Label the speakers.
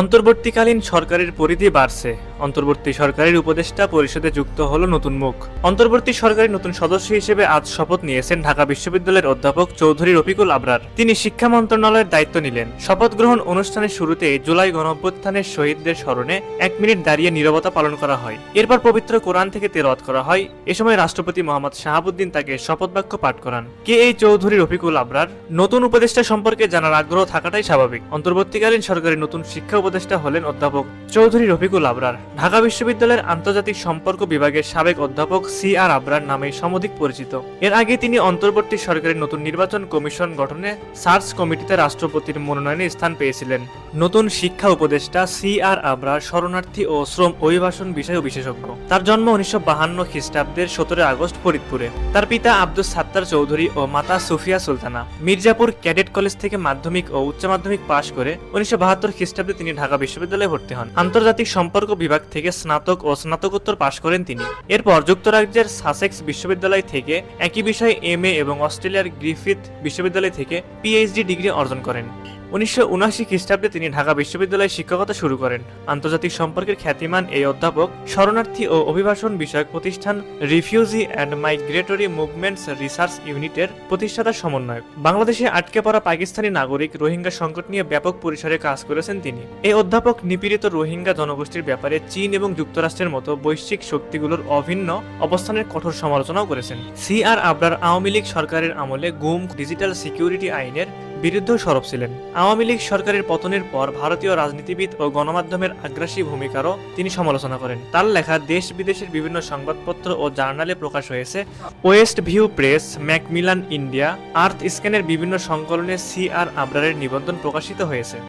Speaker 1: অন্তর্বর্তীকালীন সরকারের পরিধি বাড়ছে অন্তর্বর্তী সরকারের উপদেষ্টা পরিষদে যুক্ত হল নতুন মুখ অন্তর্বর্তী সরকারের নতুন সদস্য হিসেবে আজ শপথ নিয়েছেন ঢাকা বিশ্ববিদ্যালয়ের অধ্যাপক চৌধুরী রফিকুল আবরার তিনি শিক্ষা মন্ত্রণালয়ের দায়িত্ব নিলেন শপথ গ্রহণ অনুষ্ঠানের শুরুতে জুলাই গণঅভ্যুত্থানের শহীদদের স্মরণে এক মিনিট দাঁড়িয়ে নিরবতা পালন করা হয় এরপর পবিত্র কোরআন থেকে তেরোয়াত করা হয় এ সময় রাষ্ট্রপতি মোহাম্মদ শাহাবুদ্দিন তাকে শপথ বাক্য পাঠ করান কে এই চৌধুরী রফিকুল আবরার নতুন উপদেষ্টা সম্পর্কে জানার আগ্রহ থাকাটাই স্বাভাবিক অন্তর্বর্তীকালীন সরকারের নতুন শিক্ষা উপদেষ্টা হলেন অধ্যাপক চৌধুরী রফিকুল আবরার ঢাকা বিশ্ববিদ্যালয়ের আন্তর্জাতিক সম্পর্ক বিভাগের সাবেক অধ্যাপক সি আর আবরার নামে সমধিক পরিচিত এর আগে তিনি অন্তর্বর্তী সরকারের নতুন নির্বাচন কমিশন গঠনে সার্চ কমিটিতে রাষ্ট্রপতির মনোনয়নে স্থান পেয়েছিলেন নতুন শিক্ষা উপদেষ্টা সি আর আবরার শরণার্থী ও শ্রম অভিবাসন বিষয়ে বিশেষজ্ঞ তার জন্ম উনিশশো বাহান্ন খ্রিস্টাব্দের সতেরো আগস্ট ফরিদপুরে তার পিতা আব্দুল সাত্তার চৌধুরী ও মাতা সুফিয়া সুলতানা মির্জাপুর ক্যাডেট কলেজ থেকে মাধ্যমিক ও উচ্চ মাধ্যমিক পাশ করে উনিশশো বাহাত্তর খ্রিস্টাব্দে তিনি ঢাকা বিশ্ববিদ্যালয়ে ভর্তি হন আন্তর্জাতিক সম্পর্ক বিভাগ ইরাক থেকে স্নাতক ও স্নাতকোত্তর পাশ করেন তিনি এরপর যুক্তরাজ্যের সাসেক্স বিশ্ববিদ্যালয় থেকে একই বিষয়ে এম এবং অস্ট্রেলিয়ার গ্রিফিথ বিশ্ববিদ্যালয় থেকে পিএইচডি ডিগ্রি অর্জন করেন উনিশশো উনআশি খ্রিস্টাব্দে তিনি ঢাকা বিশ্ববিদ্যালয়ে শিক্ষকতা শুরু করেন আন্তর্জাতিক সম্পর্কের খ্যাতিমান এই অধ্যাপক শরণার্থী ও অভিবাসন বিষয়ক প্রতিষ্ঠান refugee and migratory movements research ইউনিটের প্রতিষ্ঠাতা সমন্বয়ক বাংলাদেশে আটকে পড়া পাকিস্তানি নাগরিক রোহিঙ্গা সংকট নিয়ে ব্যাপক পরিসরে কাজ করেছেন তিনি এই অধ্যাপক নিপীড়িত রোহিঙ্গা জনগোষ্ঠীর ব্যাপারে চীন এবং যুক্তরাষ্ট্রের মতো বৈশ্বিক শক্তিগুলোর অভিন্ন অবস্থানের কঠোর সমালোচনাও করেছেন সি আর আবরার আওয়ামী লীগ সরকারের আমলে গুম ডিজিটাল সিকিউরিটি আইনের বিরুদ্ধেও সরব ছিলেন আওয়ামী লীগ সরকারের পতনের পর ভারতীয় রাজনীতিবিদ ও গণমাধ্যমের আগ্রাসী ভূমিকারও তিনি সমালোচনা করেন তার লেখা দেশ বিদেশের বিভিন্ন সংবাদপত্র ও জার্নালে প্রকাশ হয়েছে Westview Press Macmillan India আর্থ স্ক্যানের বিভিন্ন সংকলনে সি আর আবরারের নিবন্ধন প্রকাশিত হয়েছে